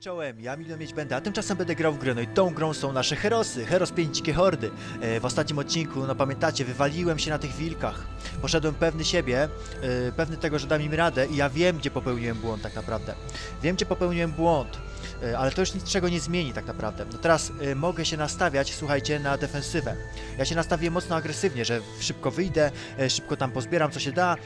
czołem, ja milion mieć będę, a tymczasem będę grał w grę, no i tą grą są nasze herosy, Heros 5 Dzikie Hordy. E, w ostatnim odcinku, no pamiętacie, wywaliłem się na tych wilkach. Poszedłem pewny siebie, e, pewny tego, że dam im radę i ja wiem, gdzie popełniłem błąd tak naprawdę. Wiem, gdzie popełniłem błąd, ale to już niczego nie zmieni tak naprawdę. No teraz e, mogę się nastawiać, słuchajcie, na defensywę. Ja się nastawię mocno agresywnie, że szybko wyjdę, e, szybko tam pozbieram co się da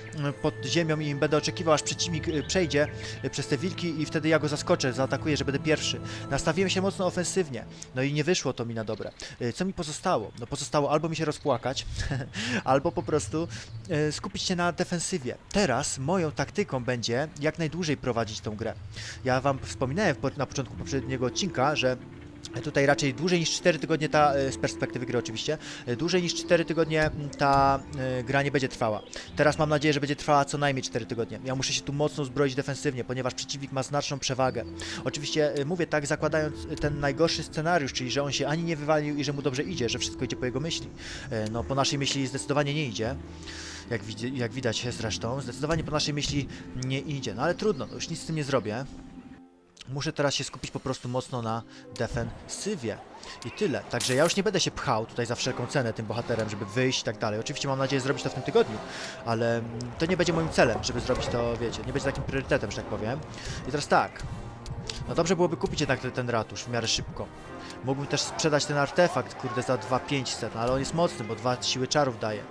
pod ziemią i będę oczekiwał, aż przeciwnik e, przejdzie e, przez te wilki i wtedy ja go zaskoczę, zaatakuję, że będę pierwszy. Nastawiłem się mocno ofensywnie, no i nie wyszło to mi na dobre. E, Co mi pozostało? No pozostało albo mi się rozpłakać, albo po prostu e, skupić się na defensywie. Teraz moją taktyką będzie jak najdłużej prowadzić tą grę. Ja wam wspominałem po- na początku poprzedniego odcinka, że Tutaj raczej dłużej niż 4 tygodnie ta, e, z perspektywy gry oczywiście, e, dłużej niż 4 tygodnie ta e, gra nie będzie trwała. Teraz mam nadzieję, że będzie trwała co najmniej 4 tygodnie. Ja muszę się tu mocno zbroić defensywnie, ponieważ przeciwnik ma znaczną przewagę. Oczywiście mówię tak, zakładając ten najgorszy scenariusz, czyli że on się ani nie wywalił i że mu dobrze idzie, że wszystko idzie po jego myśli. No po naszej myśli zdecydowanie nie idzie. Jak, jak widać zresztą, zdecydowanie po naszej myśli nie idzie. No ale trudno, no już nic z tym nie zrobię. Muszę teraz się skupić po prostu mocno na defensywie. I tyle. Także ja już nie będę się pchał tutaj za wszelką cenę tym bohaterem, żeby wyjść i tak dalej. Oczywiście mam nadzieję zrobić to w tym tygodniu, ale mm, to nie będzie moim celem, żeby zrobić to, wiecie, nie będzie takim priorytetem, że tak powiem. I teraz tak. No dobrze byłoby kupić jednak ten, ten ratusz w miarę szybko. Mógłbym też sprzedać ten artefakt, kurde, za 2500, no ale on jest mocny, bo dwa siły czarów daje.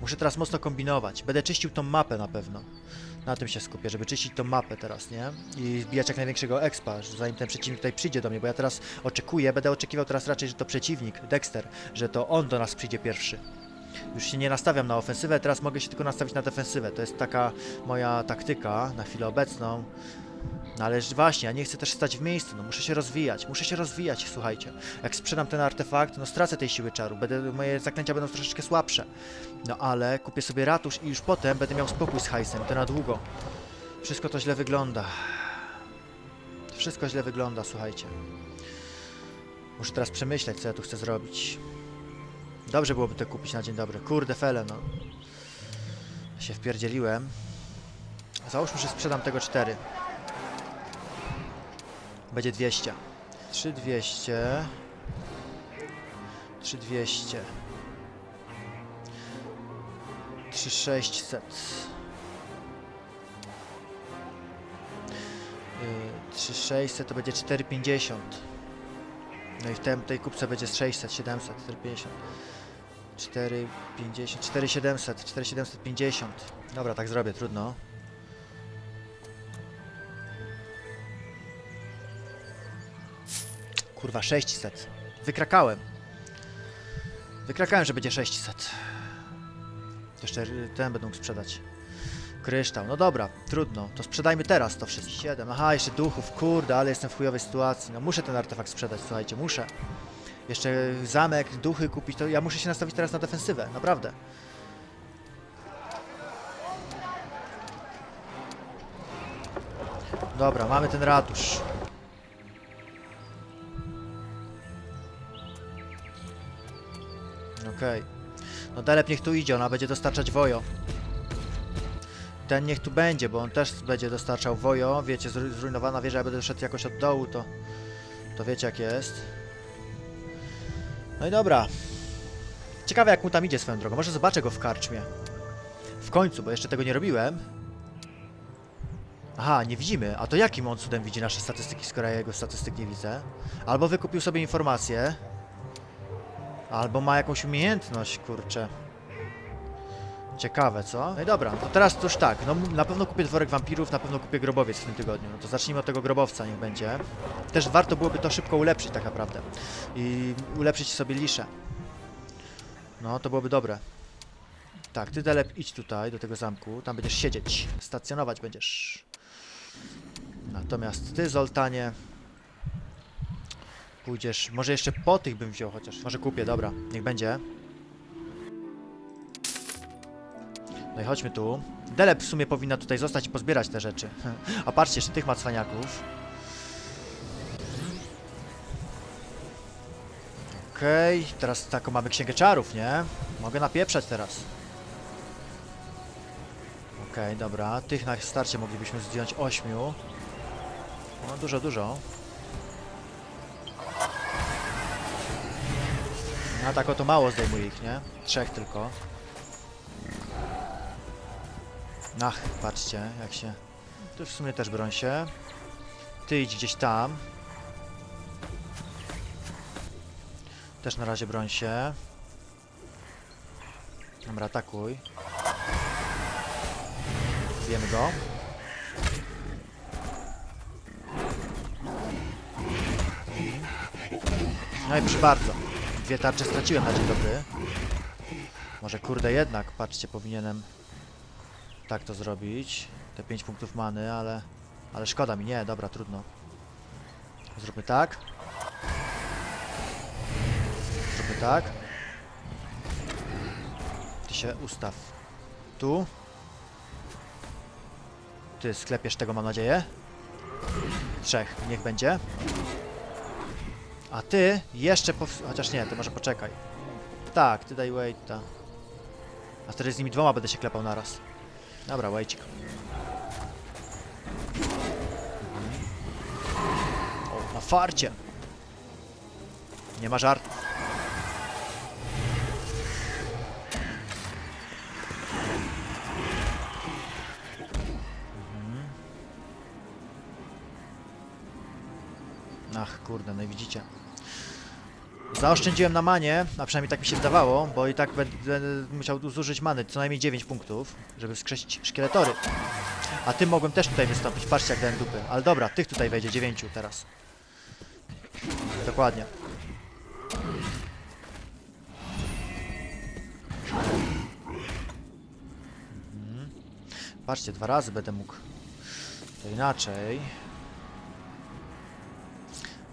Muszę teraz mocno kombinować. Będę czyścił tą mapę na pewno. Na tym się skupię, żeby czyścić tą mapę teraz, nie? I zbijać jak największego expa, zanim ten przeciwnik tutaj przyjdzie do mnie, bo ja teraz oczekuję, będę oczekiwał teraz raczej, że to przeciwnik, Dexter, że to on do nas przyjdzie pierwszy. Już się nie nastawiam na ofensywę, teraz mogę się tylko nastawić na defensywę. To jest taka moja taktyka na chwilę obecną. No ale właśnie, ja nie chcę też stać w miejscu, no muszę się rozwijać, muszę się rozwijać, słuchajcie. Jak sprzedam ten artefakt, no stracę tej siły czaru, będę, moje zaklęcia będą troszeczkę słabsze. No ale kupię sobie ratusz i już potem będę miał spokój z hajsem, to na długo. Wszystko to źle wygląda. Wszystko źle wygląda, słuchajcie. Muszę teraz przemyśleć, co ja tu chcę zrobić. Dobrze byłoby to kupić na dzień dobry. Kurde fele, no. Się wpierdzieliłem. Załóżmy, że sprzedam tego 4. Będzie 200. 3200. 3200. 3600. Yy, 3600 to będzie 450. No i w tej kupce będzie z 600, 700, 450. 450, 4700, 4750. Dobra, tak zrobię, trudno. Kurwa, 600. Wykrakałem. Wykrakałem, że będzie 600. Jeszcze y, ten będę mógł sprzedać. Kryształ. No dobra, trudno. To sprzedajmy teraz to wszystko. 7. Aha, jeszcze duchów. Kurde, ale jestem w chujowej sytuacji. No muszę ten artefakt sprzedać, słuchajcie, muszę. Jeszcze zamek, duchy kupić, to ja muszę się nastawić teraz na defensywę, naprawdę. Dobra, mamy ten ratusz. Okej. No Delep niech tu idzie, ona będzie dostarczać wojo. Ten niech tu będzie, bo on też będzie dostarczał wojo. Wiecie, zru- zrujnowana wieża, ja będę szedł jakoś od dołu, to... To wiecie jak jest. No i dobra. Ciekawe jak mu tam idzie swoją drogą. Może zobaczę go w karczmie. W końcu, bo jeszcze tego nie robiłem. Aha, nie widzimy. A to jakim on cudem widzi nasze statystyki, skoro ja jego statystyk nie widzę? Albo wykupił sobie informacje. Albo ma jakąś umiejętność, kurczę. Ciekawe, co? No i dobra, to teraz to już tak. No na pewno kupię dworek wampirów, na pewno kupię grobowiec w tym tygodniu. No to zacznijmy od tego grobowca, niech będzie. Też warto byłoby to szybko ulepszyć tak naprawdę. I ulepszyć sobie liszę. No, to byłoby dobre. Tak, ty Delep idź tutaj, do tego zamku. Tam będziesz siedzieć. Stacjonować będziesz. Natomiast ty, Zoltanie... Pójdziesz... Może jeszcze po tych bym wziął chociaż. Może kupię, dobra. Niech będzie. No i chodźmy tu. Delep w sumie powinna tutaj zostać i pozbierać te rzeczy. A patrzcie, jeszcze tych ma cwaniaków. Okej, teraz taką mamy księgę czarów, nie? Mogę napieprzać teraz. Okej, dobra. Tych na starcie moglibyśmy zdjąć ośmiu. No dużo, dużo. No tak oto mało zdejmuje ich, nie? Trzech tylko. Ach, patrzcie, jak się... Tu w sumie też broń się. Ty idź gdzieś tam. Też na razie broń się. Dobra, atakuj. Bijemy go. No i proszę bardzo. Dwie tarcze straciłem na dzień dobry. Może kurde jednak, patrzcie, powinienem tak to zrobić. Te 5 punktów many, ale... Ale szkoda mi, nie, dobra, trudno. Zróbmy tak. Zróbmy tak. Ty się ustaw. Tu. Ty sklepiesz tego, mam nadzieję. Trzech, niech będzie. A ty jeszcze po... Chociaż nie, to może poczekaj. Tak, ty daj waita. A wtedy z nimi dwoma będę się klepał naraz. Dobra, waitik. O, na farcie. Nie ma żart. Kurde, no i widzicie. Zaoszczędziłem na manie, a przynajmniej tak mi się wydawało, bo i tak będę musiał zużyć many, co najmniej 9 punktów, żeby wskrzesić szkieletory. A tym mogłem też tutaj wystąpić, patrzcie jak dałem dupy. Ale dobra, tych tutaj wejdzie 9 teraz. Dokładnie. Mhm. Patrzcie, dwa razy będę mógł. To inaczej.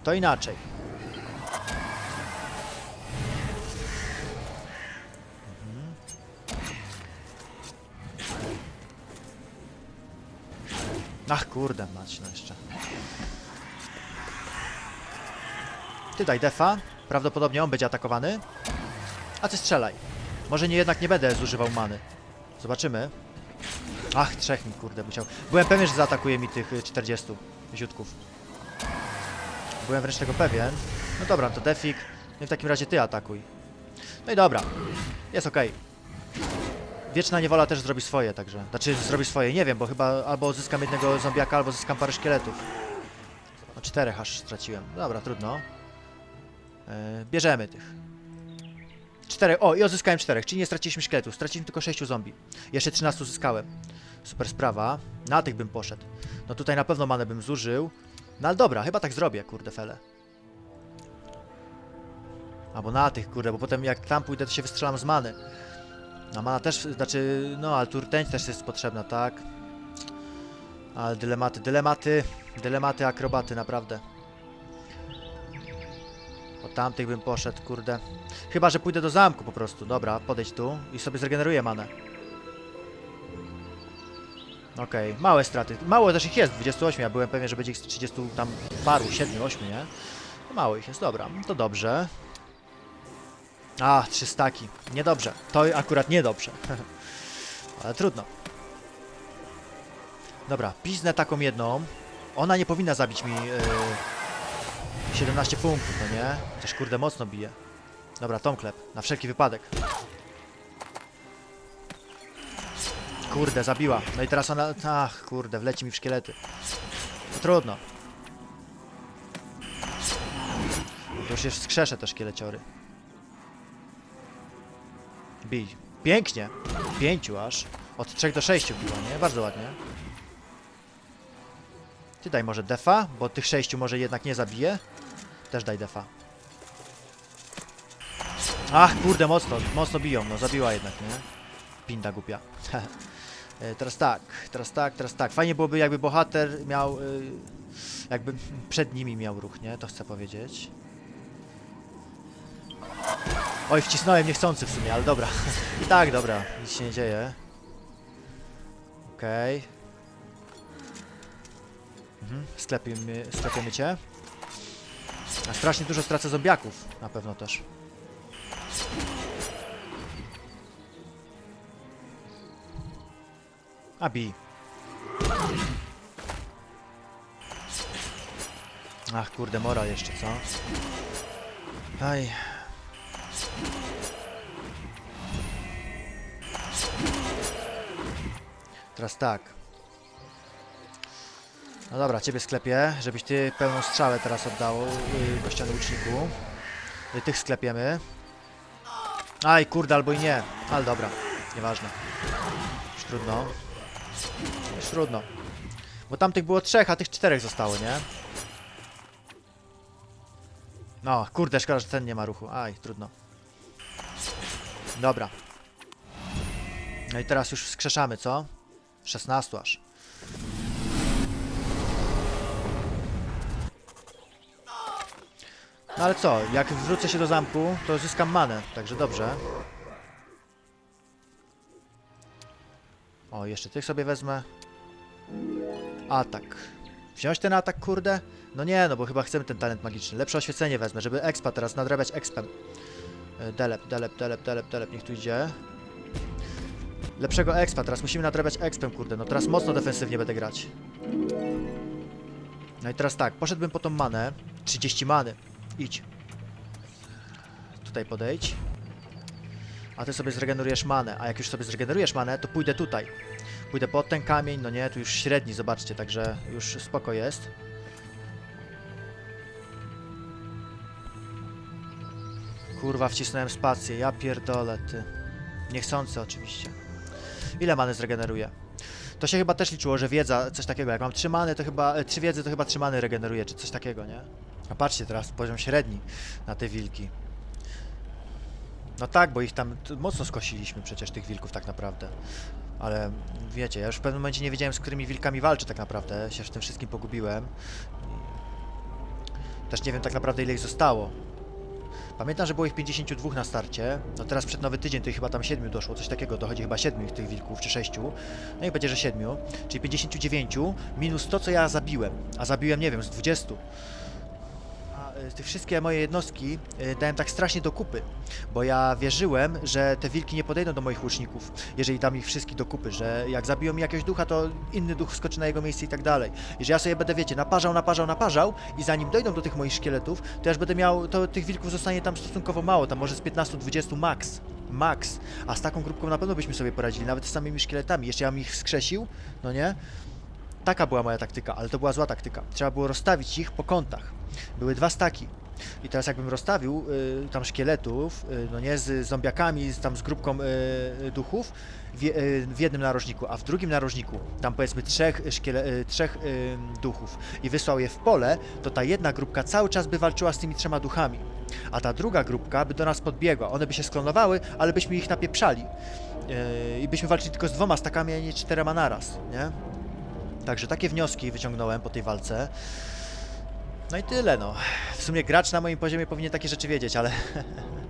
To inaczej. Mhm. Ach kurde mać, no jeszcze. Ty daj defa. Prawdopodobnie on będzie atakowany. A ty strzelaj. Może nie jednak nie będę zużywał many. Zobaczymy. Ach, trzech mi kurde musiał. Byłem pewien, że zaatakuje mi tych y, 40 ziutków. Byłem wręcz tego pewien. No dobra, to defik. No i w takim razie ty atakuj. No i dobra. Jest okej. Wieczna niewola też zrobi swoje, także. Znaczy zrobi swoje, nie wiem, bo chyba albo odzyskam jednego zombiaka, albo zyskam parę szkieletów. No czterech aż straciłem. Dobra, trudno. Yy, bierzemy tych. Czterech. O, i odzyskałem czterech, czyli nie straciliśmy szkieletów. Straciliśmy tylko sześciu zombie. Jeszcze 13 uzyskałem. Super sprawa. Na tych bym poszedł. No tutaj na pewno manę bym zużył. No ale dobra, chyba tak zrobię, kurde fele. Albo na tych, kurde, bo potem jak tam pójdę, to się wystrzelam z many. A mana też, znaczy, no, ale tu rtęć też jest potrzebna, tak? Ale dylematy, dylematy, dylematy akrobaty, naprawdę. Po tamtych bym poszedł, kurde. Chyba, że pójdę do zamku po prostu. Dobra, podejdź tu i sobie zregeneruję manę. Okej, małe straty. Mało też ich jest, 28. Ja byłem pewien, że będzie ich z 30 tam paru, 7, 8, nie? No Mało ich jest, dobra. To dobrze. A, trzy staki. Niedobrze. To akurat niedobrze. Ale trudno. Dobra, piznę taką jedną. Ona nie powinna zabić mi yy, 17 punktów, no nie? Też kurde mocno bije. Dobra, tą klep. Na wszelki wypadek. Kurde, zabiła. No i teraz ona... Ach, kurde, wleci mi w szkielety. No, trudno. To już się wskrzeszę te szkieleciory. Bij. Pięknie. Pięciu aż. Od 3 do 6 biło, nie? Bardzo ładnie. Ty daj może defa, bo tych sześciu może jednak nie zabije. Też daj defa. Ach, kurde, mocno, mocno biją, no zabiła jednak, nie? Pinda głupia. E, teraz tak, teraz tak, teraz tak. Fajnie byłoby jakby bohater miał, y, jakby przed nimi miał ruch, nie? To chcę powiedzieć. Oj, wcisnąłem niechcący w sumie, ale dobra. I tak, dobra, nic się nie dzieje. Okej. Mhm, sklepiemy, sklepiemy cię. A strasznie dużo stracę zombiaków, na pewno też. A bij. Ach, kurde, mora jeszcze, co? Aj. Teraz tak. No dobra, ciebie sklepię, żebyś ty pełną strzałę teraz oddał yy, łuczniku. Y, Tych sklepiemy. Aj, kurde, albo i nie. Ale dobra, nieważne. Już trudno. Trudno. Bo tamtych było trzech, a tych czterech zostało, nie? No, kurde, szkoda, że ten nie ma ruchu. Aj, trudno. Dobra. No i teraz już wskrzeszamy, co? 16 aż. No ale co, jak wrócę się do zamku, to zyskam manę, także dobrze. O, jeszcze tych sobie wezmę. Atak. Wziąć ten atak, kurde? No nie, no bo chyba chcemy ten talent magiczny. Lepsze oświecenie wezmę, żeby expa teraz nadrabiać expem. E, Delep, delep, delep, delep, delep, niech tu idzie. Lepszego expa, teraz musimy nadrabiać expem, kurde. No teraz mocno defensywnie będę grać. No i teraz tak, poszedłbym po tą manę. 30 many. Idź. Tutaj podejdź. A ty sobie zregenerujesz manę. A jak już sobie zregenerujesz manę, to pójdę tutaj. Pójdę pod ten kamień. No nie, tu już średni, zobaczcie, także już spoko jest. Kurwa, wcisnąłem spację. Ja pierdolę, ty. Niechcący oczywiście. Ile many zregeneruje? To się chyba też liczyło, że wiedza, coś takiego. Jak mam trzy many, to chyba, e, trzy wiedzy, to chyba trzy many regeneruje, czy coś takiego, nie? A patrzcie teraz, poziom średni na te wilki. No tak, bo ich tam mocno skosiliśmy przecież, tych wilków tak naprawdę. Ale wiecie, ja już w pewnym momencie nie wiedziałem, z którymi wilkami walczę tak naprawdę. Się w tym wszystkim pogubiłem. Też nie wiem tak naprawdę, ile ich zostało. Pamiętam, że było ich 52 na starcie. No teraz przed nowy tydzień to ich chyba tam 7 doszło, coś takiego. Dochodzi chyba 7 tych wilków, czy 6. No i będzie, że 7. Czyli 59 minus to, co ja zabiłem. A zabiłem, nie wiem, z 20. Y, te wszystkie moje jednostki y, dałem tak strasznie do kupy, bo ja wierzyłem, że te wilki nie podejdą do moich łuczników, jeżeli dam ich wszystkich do kupy, że jak zabiją mi jakiegoś ducha, to inny duch wskoczy na jego miejsce i tak dalej. I że ja sobie będę, wiecie, naparzał, naparzał, naparzał i zanim dojdą do tych moich szkieletów, to ja już będę miał, to tych wilków zostanie tam stosunkowo mało, tam może z 15-20 max. Max. A z taką grupką na pewno byśmy sobie poradzili, nawet z samymi szkieletami. Jeszcze ja bym ich wskrzesił, no nie? Taka była moja taktyka, ale to była zła taktyka. Trzeba było rozstawić ich po kątach. Były dwa staki. I teraz jakbym rozstawił y, tam szkieletów, y, no nie, z zombiakami, z, tam z grupką y, duchów w, y, w jednym narożniku, a w drugim narożniku tam powiedzmy trzech, szkiele, y, trzech y, duchów i wysłał je w pole, to ta jedna grupka cały czas by walczyła z tymi trzema duchami. A ta druga grupka by do nas podbiegła. One by się sklonowały, ale byśmy ich napieprzali. Yy, I byśmy walczyli tylko z dwoma stakami, a nie czterema naraz, nie? Także takie wnioski wyciągnąłem po tej walce. No i tyle, no. W sumie gracz na moim poziomie powinien takie rzeczy wiedzieć, ale...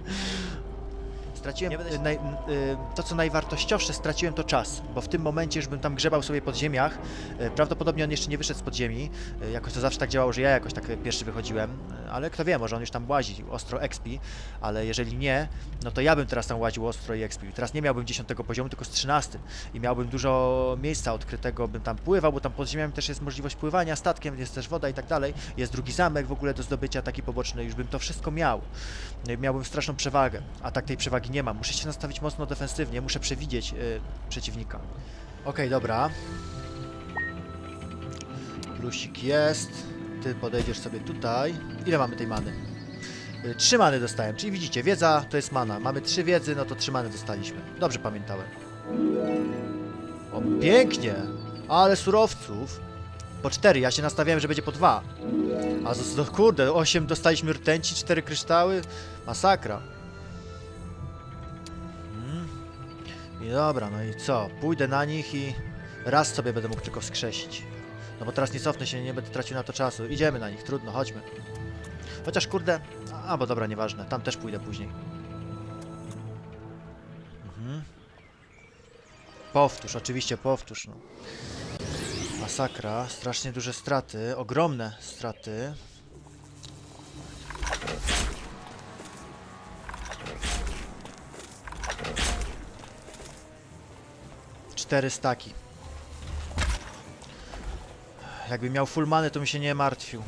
Straciłem y, naj, y, to, co najwartościowsze, straciłem to czas, bo w tym momencie już bym tam grzebał sobie pod ziemiach. Y, Prawdopodobnie on jeszcze nie wyszedł z podziemi. Y, Jakoś to zawsze tak działało, że ja jakoś tak y, pierwszy wychodziłem, y, ale kto wie, może on już tam łazi, ostro expi, ale jeżeli nie, no to ja bym teraz tam łaził ostro i expi. Teraz nie miałbym 10 poziomu, tylko z 13 i miałbym dużo miejsca odkrytego, bym tam pływał, bo tam pod ziemią też jest możliwość pływania statkiem, jest też woda i tak dalej. Jest drugi zamek w ogóle do zdobycia, taki poboczny, już bym to wszystko miał. No Miałbym straszną przewagę, a tak tej przewagi nie mam. Muszę się nastawić mocno defensywnie, muszę przewidzieć y, przeciwnika. Okej, dobra. Plusik jest. Ty podejdziesz sobie tutaj. Ile mamy tej many? Y, Trzy many dostałem, czyli widzicie, wiedza to jest mana. Mamy trzy wiedzy, no to trzy many dostaliśmy. Dobrze pamiętałem. O, pięknie! Ale surowców. Po cztery, ja się nastawiałem, że będzie po dwa. A z, no kurde, osiem dostaliśmy rtęci, cztery kryształy. Masakra. I dobra, no i co? Pójdę na nich i raz sobie będę mógł tylko wskrzesić. No bo teraz nie cofnę się, nie będę tracił na to czasu. Idziemy na nich, trudno, chodźmy. Chociaż kurde, a bo dobra, nieważne, tam też pójdę później. Mhm. Powtórz, oczywiście powtórz, no. Masakra, strasznie duże straty, ogromne straty. cztery staki. Jakby miał full many, to mi się nie martwił.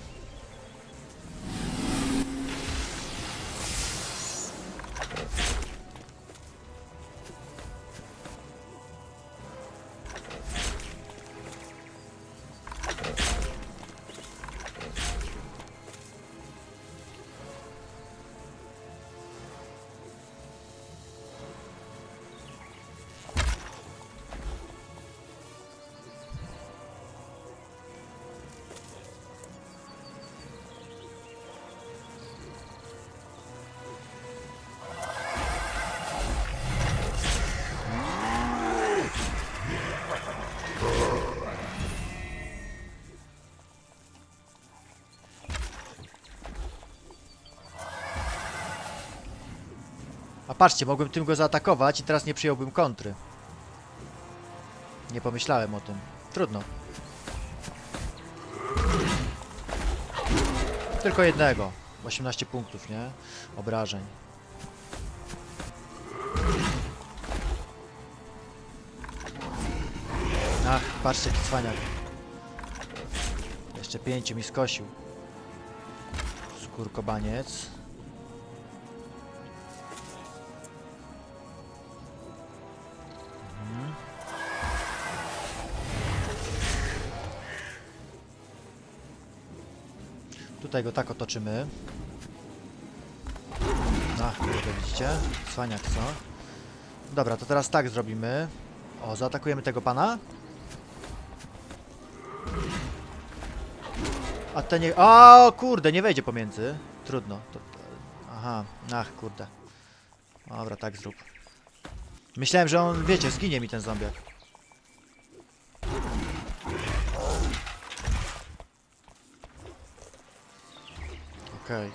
Patrzcie, mogłem tym go zaatakować i teraz nie przyjąłbym kontry. Nie pomyślałem o tym. Trudno. Tylko jednego. 18 punktów, nie? Obrażeń. Ach, patrzcie, jaki cwaniak. Jeszcze pięciu mi skosił. Skórkobaniec. Tutaj go tak otoczymy. No, kurde, widzicie? Cwaniak, co? Dobra, to teraz tak zrobimy. O, zaatakujemy tego pana. A ten nie... O, kurde, nie wejdzie pomiędzy. Trudno. To... Aha, ach, kurde. Dobra, tak zrób. Myślałem, że on, wiecie, zginie mi ten zombiak. Okej.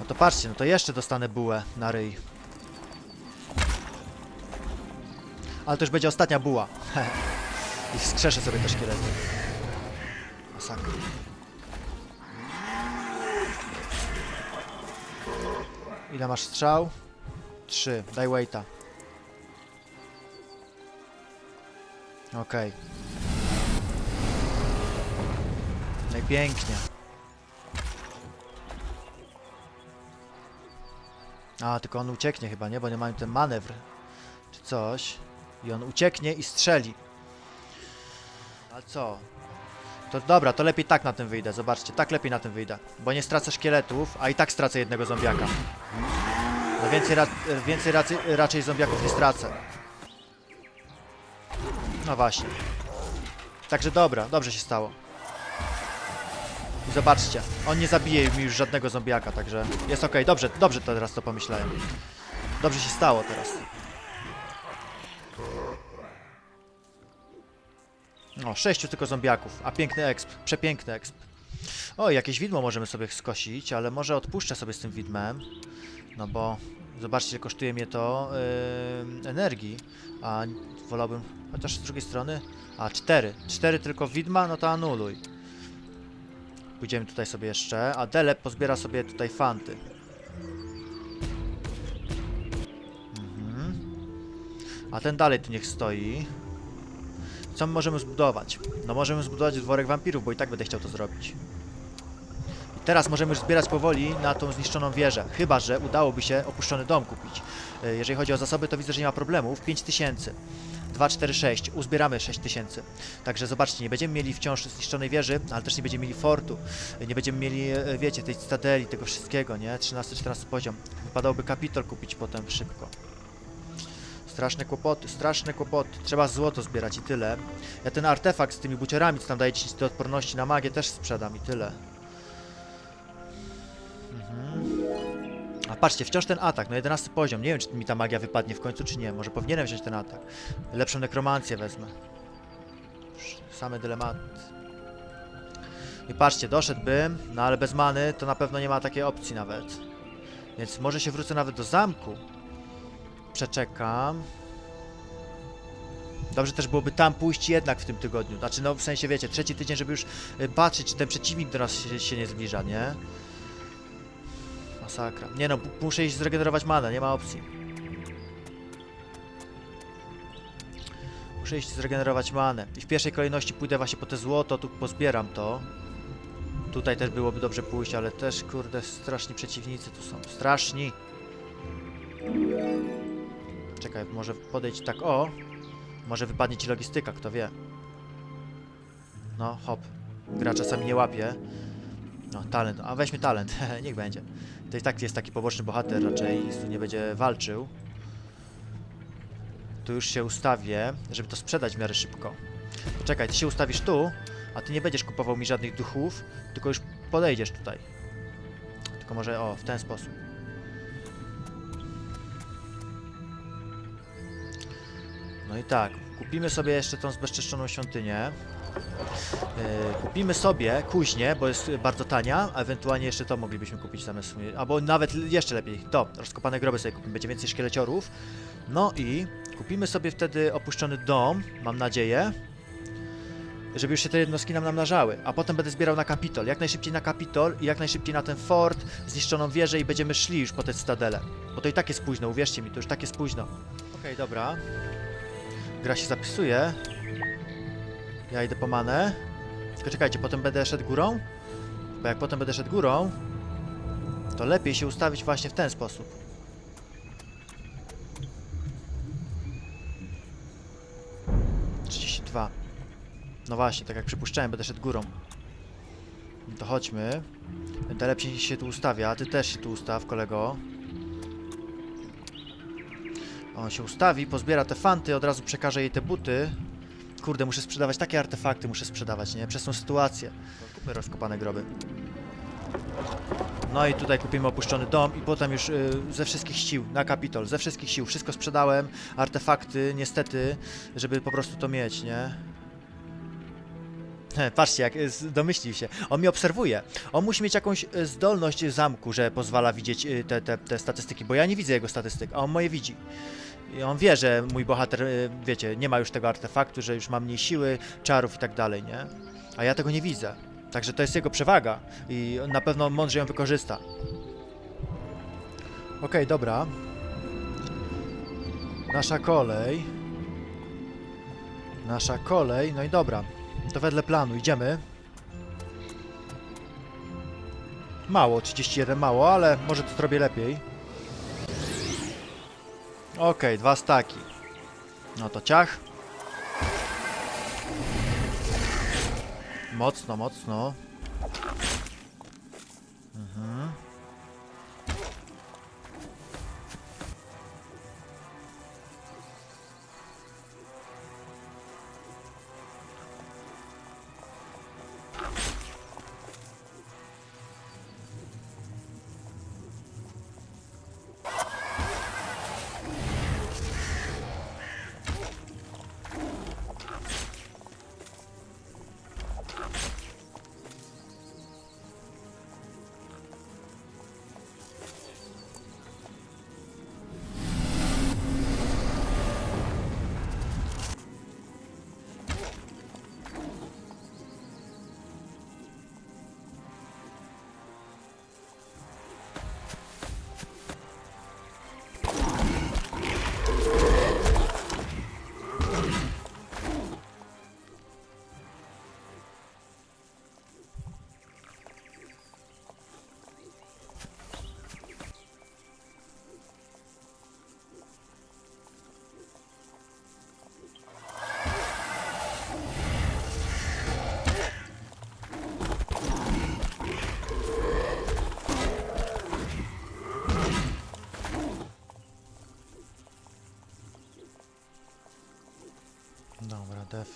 No to patrzcie, no to jeszcze dostanę bułę na ryj. Ale to już będzie ostatnia buła. I wskrzeszę sobie te szkielety. Masakra. Ile masz strzał? Trzy. Daj waita. Okej. No i A, tylko on ucieknie chyba, nie? Bo nie mają ten manewr. Czy coś. I on ucieknie i strzeli. A co? To dobra, to lepiej tak na tym wyjdę. Zobaczcie, tak lepiej na tym wyjdę. Bo nie stracę szkieletów, a i tak stracę jednego zombiaka. No więcej, ra więcej racy raczej zombiaków nie stracę. No właśnie. Także dobra, dobrze się stało. Zobaczcie, on nie zabije mi już żadnego zombiaka, także jest okej. Dobrze, dobrze teraz to pomyślałem. Dobrze się stało teraz. O, sześciu tylko zombiaków, a piękny exp, przepiękny exp. O, jakieś widmo możemy sobie skosić, ale może odpuszczę sobie z tym widmem. No bo zobaczcie, kosztuje mnie to yy, energii, a wolałbym, chociaż z drugiej strony, a cztery, cztery tylko widma, no to anuluj. Pójdziemy tutaj sobie jeszcze, a Delep pozbiera sobie tutaj fanty. Mhm. A ten dalej tu niech stoi. Co my możemy zbudować? No możemy zbudować dworek wampirów, bo i tak będę chciał to zrobić. I teraz możemy już zbierać powoli na tą zniszczoną wieżę. Chyba, że udałoby się opuszczony dom kupić. E, Jeżeli chodzi o zasoby, to widzę, że nie ma problemów. 5000. 2, 4, 6. Uzbieramy 6000. Także zobaczcie, nie będziemy mieli wciąż zniszczonej wieży, ale też nie będziemy mieli fortu. Nie będziemy mieli, e, wiecie, tej cytadeli, tego wszystkiego, nie? 13, 14 poziom. Wypadałoby kapitol kupić potem szybko. Straszne kłopoty, straszne kłopoty. Trzeba złoto zbierać i tyle. Ja ten artefakt z tymi buciorami, co tam daje 10 do odporności na magię, też sprzedam i tyle. Patrzcie, wciąż ten atak, no 11 poziom. Nie wiem, czy mi ta magia wypadnie w końcu, czy nie. Może powinienem wziąć ten atak. Lepszą nekromancję wezmę. Same dylematy. I patrzcie, doszedłbym, no ale bez many to na pewno nie ma takiej opcji nawet. Więc może się wrócę nawet do zamku. Przeczekam. Dobrze też byłoby tam pójść jednak w tym tygodniu. Znaczy, no w sensie wiecie, trzeci tydzień, żeby już y, patrzeć, czy ten przeciwnik do nas się, się nie zbliża, nie? Masakra. Nie no, muszę iść zregenerować manę, nie ma opcji. Muszę iść zregenerować manę. I w pierwszej kolejności pójdę właśnie po te złoto, tu pozbieram to. Tutaj też byłoby dobrze pójść, ale też, kurde, straszni przeciwnicy tu są. Straszni! Czekaj, może podejść tak, o! Może wypadnie ci logistyka, kto wie. No, hop. Gra czasami nie łapie. No, talent. A weźmy talent. Niech będzie. To i tak jest taki poboczny bohater raczej. Tu nie będzie walczył. Tu już się ustawię, żeby to sprzedać w miarę szybko. Czekaj, ty się ustawisz tu, a ty nie będziesz kupował mi żadnych duchów, tylko już podejdziesz tutaj. Tylko może, o, w ten sposób. No i tak, kupimy sobie jeszcze tą zbezczeszczoną świątynię. Yy, kupimy sobie kuźnię, bo jest bardzo tania, a ewentualnie jeszcze to moglibyśmy kupić zamiast albo nawet jeszcze lepiej, to, rozkopane groby sobie kupimy, będzie więcej szkieleciorów. No i kupimy sobie wtedy opuszczony dom, mam nadzieję, żeby już się te jednostki nam namnażały, a potem będę zbierał na Kapitol, jak najszybciej na Kapitol i jak najszybciej na ten fort, zniszczoną wieżę i będziemy szli już po te cytadele, bo to i tak jest późno, uwierzcie mi, to już tak jest późno. Okej, dobra. Gra się zapisuje. Ja idę po manę. Tylko czekajcie, potem będę szedł górą? Bo jak potem będę szedł górą, to lepiej się ustawić właśnie w ten sposób. Dwa. No właśnie, tak jak przypuszczałem, będę szedł górą. No to chodźmy. Lepiej się tu ustawia, ty też się tu ustaw, kolego. On się ustawi, pozbiera te fanty, od razu przekaże jej te buty. Kurde, muszę sprzedawać takie artefakty, muszę sprzedawać, nie? Przez tą sytuację. Kupmy rozkopane groby. No i tutaj kupimy opuszczony dom i potem już y, ze wszystkich sił, na Kapitol, ze wszystkich sił, wszystko sprzedałem, artefakty, niestety, żeby po prostu to mieć, nie? Patrzcie, jak y, domyślił się. On mnie obserwuje. On musi mieć jakąś y, zdolność zamku, że pozwala widzieć y, te, te, te statystyki, bo ja nie widzę jego statystyk, a on moje widzi. I on wie, że mój bohater, y, wiecie, nie ma już tego artefaktu, że już ma mniej siły, czarów i tak dalej, nie? A ja tego nie widzę. Także to jest jego przewaga i na pewno mądrze ją wykorzysta. Okej, dobra. Nasza kolej. Nasza kolej, no i dobra. To wedle planu, idziemy. Mało, 31 mało, ale może to zrobię lepiej. Okej, dwa staki. No to ciach. Mocno, mocno. Mhm.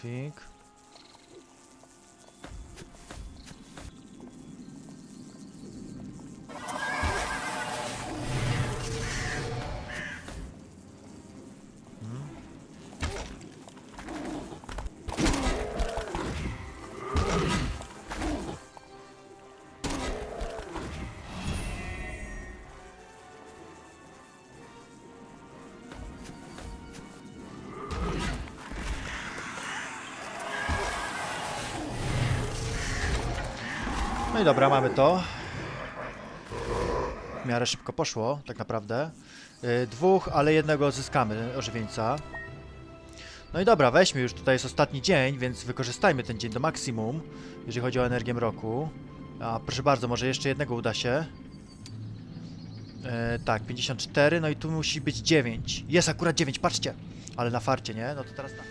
Dobra, i dobra, mamy to. W miarę szybko poszło, tak naprawdę. Yy, dwóch, ale jednego odzyskamy, ożywieńca. No i dobra, weźmy już, tutaj jest ostatni dzień, więc wykorzystajmy ten dzień do maksimum, jeżeli chodzi o energię mroku. A proszę bardzo, może jeszcze jednego uda się. E, tak, 54, no i tu musi być 9. Jest akurat 9, patrzcie! Ale na farcie, nie? No to teraz tak.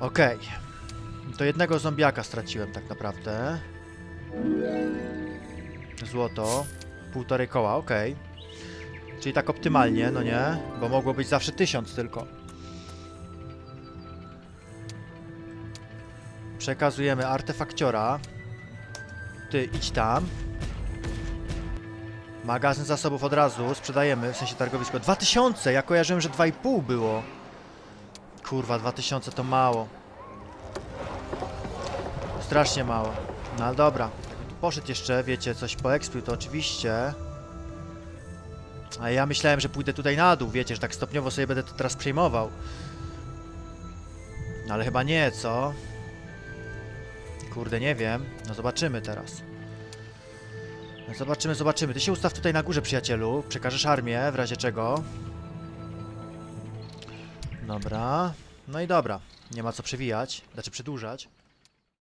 Okej. To jednego zombiaka straciłem tak naprawdę. Złoto. Półtorej koła, okej. Czyli tak optymalnie, no nie? Bo mogło być zawsze tysiąc tylko. Przekazujemy artefakciora. Ty, idź tam. Magazyn zasobów od razu sprzedajemy, w sensie targowisko. 2000! Ja kojarzyłem, że 2,5 było. Kurwa, 2000 to mało. Strasznie mało. No ale dobra. Poszedł jeszcze, wiecie, coś po to oczywiście. A ja myślałem, że pójdę tutaj na dół, wiecie, że tak stopniowo sobie będę to teraz przejmował. No ale chyba nie, co? Kurde, nie wiem. No zobaczymy teraz. No Zobaczymy, zobaczymy. Ty się ustaw tutaj na górze, przyjacielu. Przekażesz armię, w razie czego. Dobra. No i dobra. Nie ma co przewijać, znaczy przedłużać.